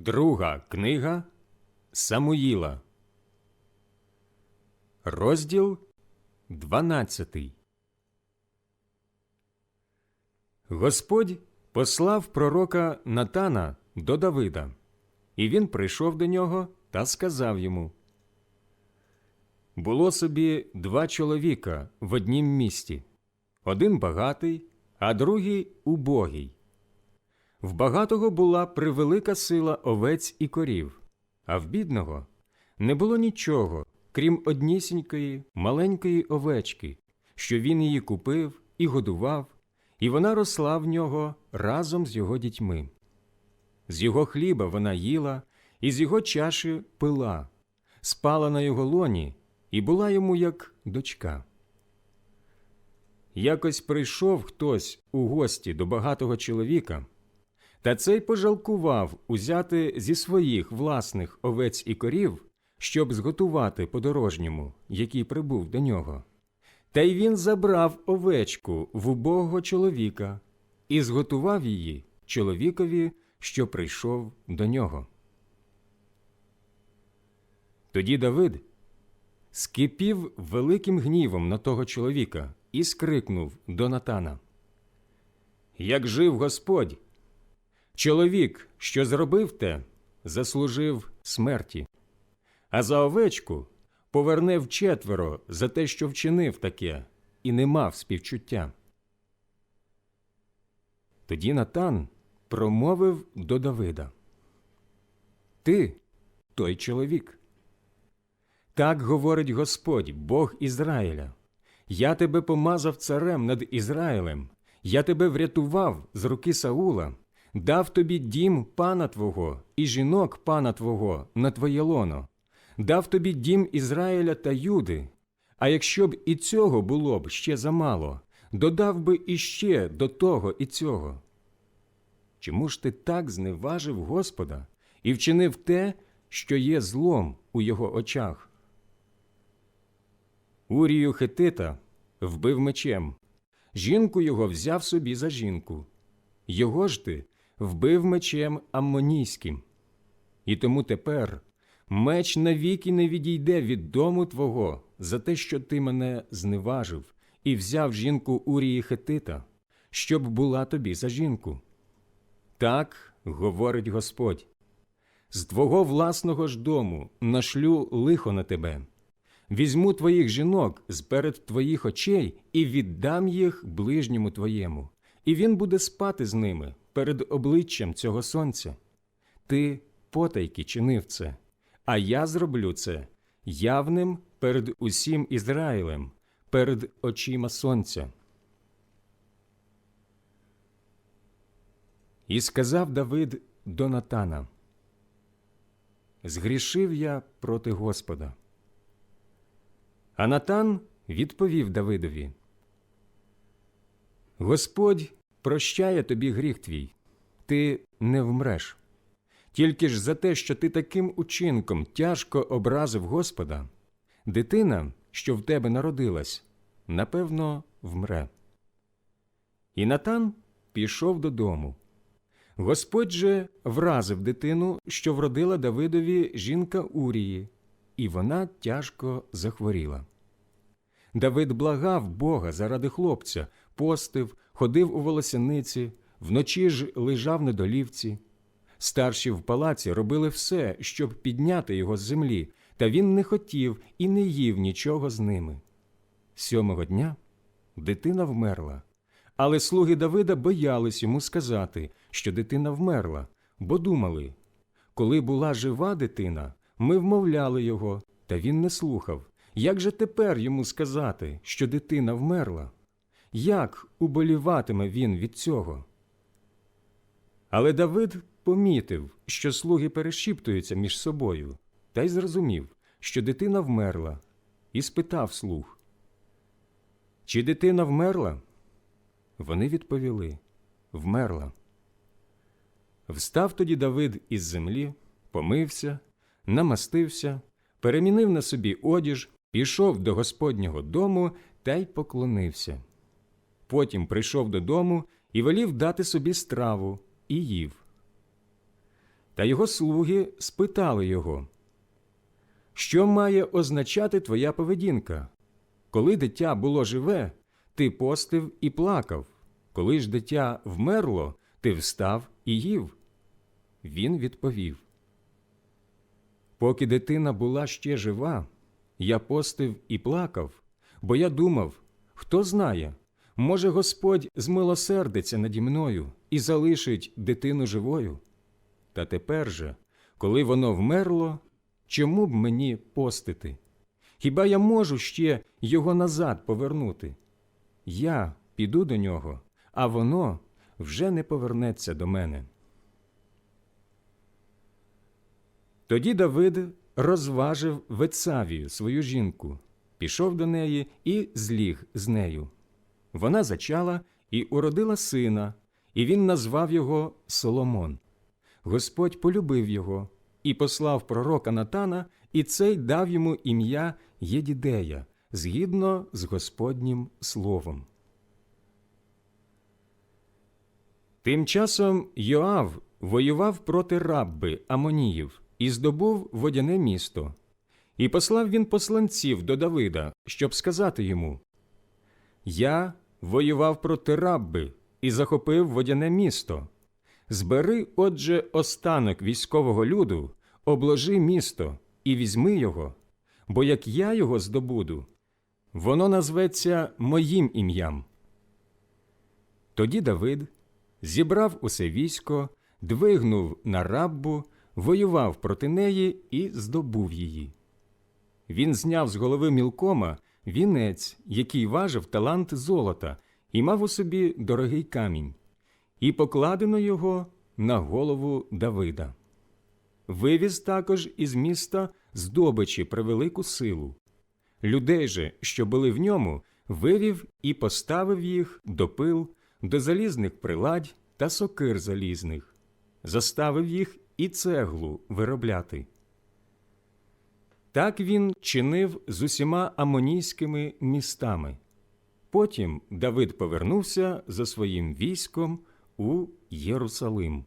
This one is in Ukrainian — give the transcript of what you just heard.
Друга книга Самуїла, розділ 12 Господь послав пророка Натана до Давида, і він прийшов до нього та сказав йому Було собі два чоловіка в однім місті. Один багатий, а другий убогий. В багатого була превелика сила овець і корів, а в бідного не було нічого, крім однісінької маленької овечки, що він її купив і годував, і вона росла в нього разом з його дітьми. З його хліба вона їла, і з його чаші пила, спала на його лоні і була йому як дочка. Якось прийшов хтось у гості до багатого чоловіка. Та цей пожалкував узяти зі своїх власних овець і корів, щоб зготувати подорожньому, який прибув до нього. Та й він забрав овечку в убогого чоловіка і зготував її чоловікові, що прийшов до нього. Тоді Давид скипів великим гнівом на того чоловіка і скрикнув до Натана. Як жив Господь, Чоловік, що зробив те, заслужив смерті, а за овечку поверне вчетверо за те, що вчинив таке, і не мав співчуття. Тоді Натан промовив до Давида Ти той чоловік. Так говорить Господь, Бог Ізраїля. Я тебе помазав царем над Ізраїлем, я тебе врятував з руки Саула дав тобі дім пана Твого і жінок пана Твого на твоє лоно, дав тобі дім Ізраїля та Юди. А якщо б і цього було б ще замало, додав би іще до того і цього. Чому ж ти так зневажив Господа і вчинив те, що є злом у його очах? Урію Хетита вбив мечем, жінку його взяв собі за жінку. Його ж ти вбив мечем аммонійським. І тому тепер меч навіки не відійде від дому твого за те, що ти мене зневажив, і взяв жінку Урії Хетита, щоб була тобі за жінку. Так говорить Господь. З твого власного ж дому нашлю лихо на тебе. Візьму твоїх жінок з перед твоїх очей і віддам їх ближньому твоєму, і він буде спати з ними, перед обличчям цього сонця. Ти потайки чинив це, а я зроблю це явним перед усім Ізраїлем, перед очима сонця. І сказав Давид до Натана Згрішив я проти Господа. А Натан відповів Давидові Господь прощає тобі гріх твій, ти не вмреш. Тільки ж за те, що ти таким учинком тяжко образив Господа, дитина, що в тебе народилась, напевно, вмре. І Натан пішов додому. Господь же вразив дитину, що вродила Давидові жінка Урії, і вона тяжко захворіла. Давид благав Бога заради хлопця, постив, ходив у волосяниці, вночі ж лежав на долівці. Старші в палаці робили все, щоб підняти його з землі, та він не хотів і не їв нічого з ними. Сьомого дня дитина вмерла, але слуги Давида боялись йому сказати, що дитина вмерла, бо думали коли була жива дитина, ми вмовляли його, та він не слухав. Як же тепер йому сказати, що дитина вмерла? Як уболіватиме він від цього? Але Давид помітив, що слуги перешіптуються між собою, та й зрозумів, що дитина вмерла, і спитав слуг Чи дитина вмерла? Вони відповіли Вмерла. Встав тоді Давид із землі, помився, намастився, перемінив на собі одіж, пішов до Господнього дому та й поклонився. Потім прийшов додому і велів дати собі страву і їв. Та його слуги спитали його, що має означати твоя поведінка? Коли дитя було живе, ти постив і плакав, коли ж дитя вмерло, ти встав і їв. Він відповів Поки дитина була ще жива, я постив і плакав, бо я думав, хто знає, може Господь змилосердиться наді мною і залишить дитину живою. Та тепер же, коли воно вмерло, чому б мені постити? Хіба я можу ще його назад повернути? Я піду до нього, а воно вже не повернеться до мене. Тоді Давид розважив Вецавію, свою жінку, пішов до неї і зліг з нею. Вона зачала і уродила сина, і він назвав його Соломон. Господь полюбив його і послав пророка Натана, і цей дав йому ім'я Єдідея, згідно з Господнім словом. Тим часом Йоав воював проти рабби Амоніїв і здобув водяне місто. І послав він посланців до Давида, щоб сказати йому Я воював проти рабби і захопив водяне місто. Збери, отже, останок військового люду, обложи місто і візьми його, бо як я його здобуду, воно назветься моїм ім'ям. Тоді Давид зібрав усе військо, двигнув на раббу, воював проти неї і здобув її. Він зняв з голови мілкома вінець, який важив талант золота, і мав у собі дорогий камінь, і покладено його на голову Давида. Вивіз також із міста здобичі превелику силу. Людей же, що були в ньому, вивів і поставив їх до пил, до залізних приладь та сокир залізних, заставив їх і цеглу виробляти. Так він чинив з усіма амонійськими містами. Потім Давид повернувся за своїм військом у Єрусалим.